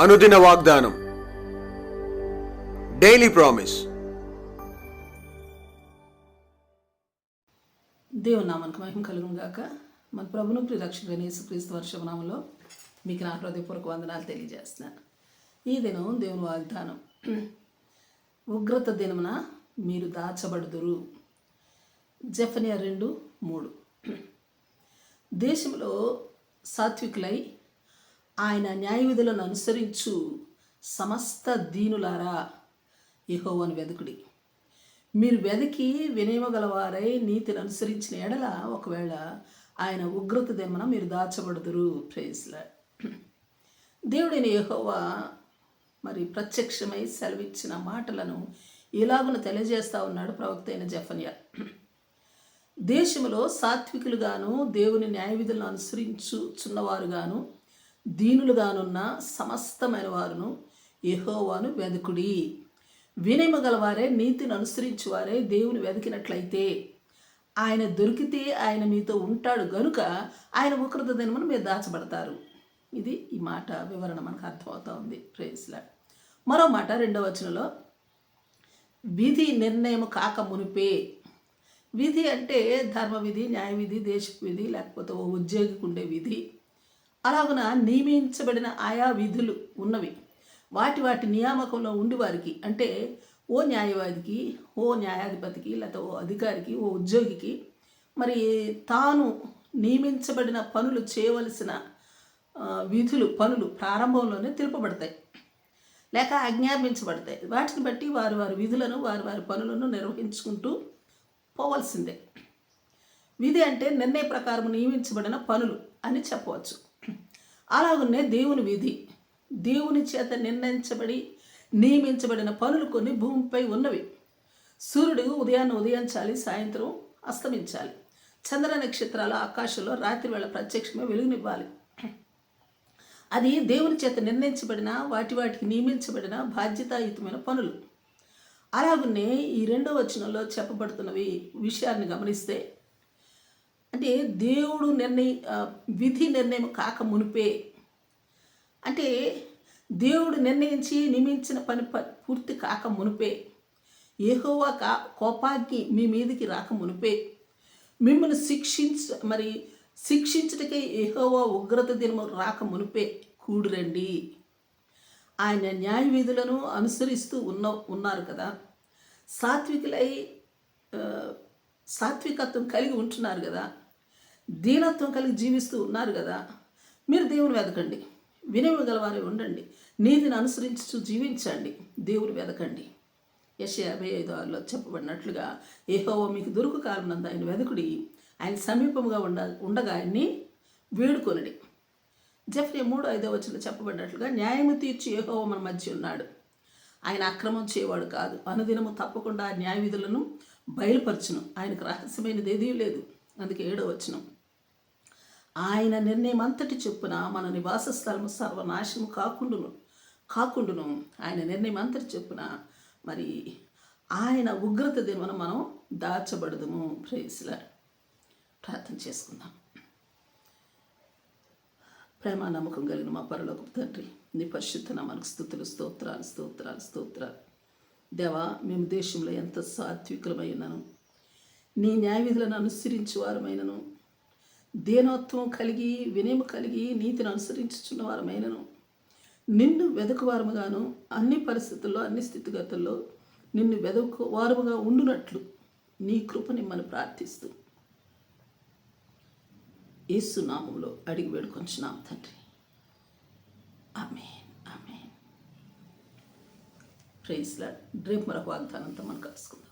అనుదిన వాగ్దానం. Daily promise దేవుని నామానికి మహిమ కలుగును గాక. మన ప్రభును ప్రిరక్షకుడైన యేసుక్రీస్తు వర్షభనామంలో మీకు నా హృదయపూర్వక వందనాలు తెలియజేస్తున్నాను. ఈ దినం దేవుని వాగ్దానం. ఉగ్రత దినమున మీరు దాచబడుదురు. జఫనియా రెండు మూడు. దేశంలో సాత్వికులై ఆయన న్యాయ విధులను అనుసరించు సమస్త దీనులారా యెహోవాను వెదుకుడి. మీరు వెదకి వినియమగలవారై నీతిని అనుసరించిన ఎడల ఒకవేళ ఆయన ఉగ్రత దినమున మీరు దాచబడుదురు. ప్రేస్లా దేవుడైన యహోవా మరి ప్రత్యక్షమై సెలవిచ్చిన మాటలను ఇలాగున తెలియజేస్తా ఉన్నాడు ప్రవక్త అయిన జఫన్యా. దేశంలో సాత్వికులుగాను దేవుని న్యాయ విధులను అనుసరించుచున్నవారుగాను దీనులుగానున్న సమస్తమైన వారును యహోవాను వెదుకుడి. వినయము గలవారే నీతిని అనుసరించువారే దేవుని వెతికినట్లయితే ఆయన దొరికితే ఆయన మీతో ఉంటాడు గనుక ఆయన ఉకృత దినమును మీరు దాచబడతారు. ఇది ఈ మాట వివరణ మనకు అర్థమవుతా ఉంది. ప్రేస్లా మరో మాట రెండవ వచనంలో విధి నిర్ణయం కాక మునిపే. విధి అంటే ధర్మ విధి న్యాయ విధి దేశ విధి లేకపోతే ఓ ఉద్యోగికి ఉండే విధి. అలాగున నియమించబడిన ఆయా విధులు ఉన్నవి. వాటి వాటి నియామకంలో ఉండి వారికి అంటే ఓ న్యాయవాదికి ఓ న్యాయాధిపతికి లేకపోతే ఓ అధికారికి ఓ ఉద్యోగికి మరి తాను నియమించబడిన పనులు చేయవలసిన విధులు పనులు ప్రారంభంలోనే తెలుపబడతాయి. లేక ఆజ్ఞాపించబడతాయి. వాటిని బట్టి వారి వారి విధులను వారి వారి పనులను నిర్వహించుకుంటూ పోవలసిందే. విధి అంటే నిర్ణయ ప్రకారం నియమించబడిన పనులు అని చెప్పవచ్చు. అలాగనే దేవుని విధి. దేవుని చేత నిర్ణయించబడి నియమించబడిన పనులు కొన్ని భూమిపై ఉన్నవి. సూర్యుడు ఉదయాన్ని ఉదయించాలి సాయంత్రం అస్తమించాలి. చంద్ర నక్షత్రాలు ఆకాశంలో రాత్రి వేళ ప్రత్యక్షమే వెలుగునివ్వాలి. అది దేవుని చేత నిర్ణయించబడిన వాటి వాటికి నియమించబడిన బాధ్యతాయుతమైన పనులు. అలాగనే ఈ రెండో వచనంలో చెప్పబడుతున్నవి విషయాన్ని గమనిస్తే అంటే దేవుడు నిర్ణయ విధి నిర్ణయం కాక మునిపే. అంటే దేవుడు నిర్ణయించి నియమించిన పని పూర్తి కాక మునిపే. ఏహోవా కా కోపాగ్ని మీ మీదికి రాక మునిపే. మిమ్మల్ని శిక్షించ మరి శిక్షించటకే ఏహోవా ఉగ్రత దినము రాక మునిపే. కూడురండి. ఆయన న్యాయ విధులను అనుసరిస్తూ ఉన్న ఉన్నారు కదా. సాత్వికులై సాత్వికత్వం కలిగి ఉంటున్నారు కదా. దీనత్వం కలిగి జీవిస్తూ ఉన్నారు కదా. మీరు దేవుని వెతకండి వినవి గలవారి ఉండండి. నీతిని అనుసరించు జీవించండి. దేవుని వెతకండి యశ యాభై ఐదు ఆరులో చెప్పబడినట్లుగా ఏహోవో మీకు దొరుకు కారణంద ఆయన వెదకుడి. ఆయన సమీపముగా ఉండ ఉండగా ఆయన్ని వేడుకొనడి. జఫ్రీ మూడు ఐదో వచ్చిన చెప్పబడినట్లుగా న్యాయము తీర్చి ఏహోవ మన మధ్య ఉన్నాడు. ఆయన అక్రమం చేయవాడు కాదు. అనుదినము తప్పకుండా ఆ న్యాయ విధులను బయలుపరచును. ఆయనకు రహస్యమైనది ఏదీ లేదు. అందుకే ఏడో వచనం. ఆయన నిర్ణయం అంతటి చొప్పున మన నివాస స్థలము సర్వనాశము కాకుండును కాకుండును. ఆయన నిర్ణయం అంతటి చొప్పున మరి ఆయన ఉగ్రత దినమున మనం దాచబడదుము. ప్రేసిలా ప్రార్థన చేసుకుందాం. ప్రేమ నమ్మకం కలిగిన మా పరలోక తండ్రి నీ పరిశుద్ధ మనకు స్థుతులు స్తోత్రాలు స్తోత్రాలు స్తోత్రాలు. దేవా మేము దేశంలో ఎంత సాత్వికులమై ఉన్నాను. నీ న్యాయ విధులను వారమైనను. దీనత్వం కలిగి వినయము కలిగి నీతిని అనుసరించుచున్న వారమైనను. నిన్ను వెదకువారముగాను అన్ని పరిస్థితుల్లో అన్ని స్థితిగతుల్లో నిన్ను వెదకు వారముగా ఉండునట్లు నీ కృపని మనం ప్రార్థిస్తూ. ఏసునామంలో అడిగి వేడుకొంచున్నాం తండ్రి. ఆమె ఆమె ప్రైజ్లా రేపు మరొక వాగ్దానంతో మనం కలుసుకుందాం.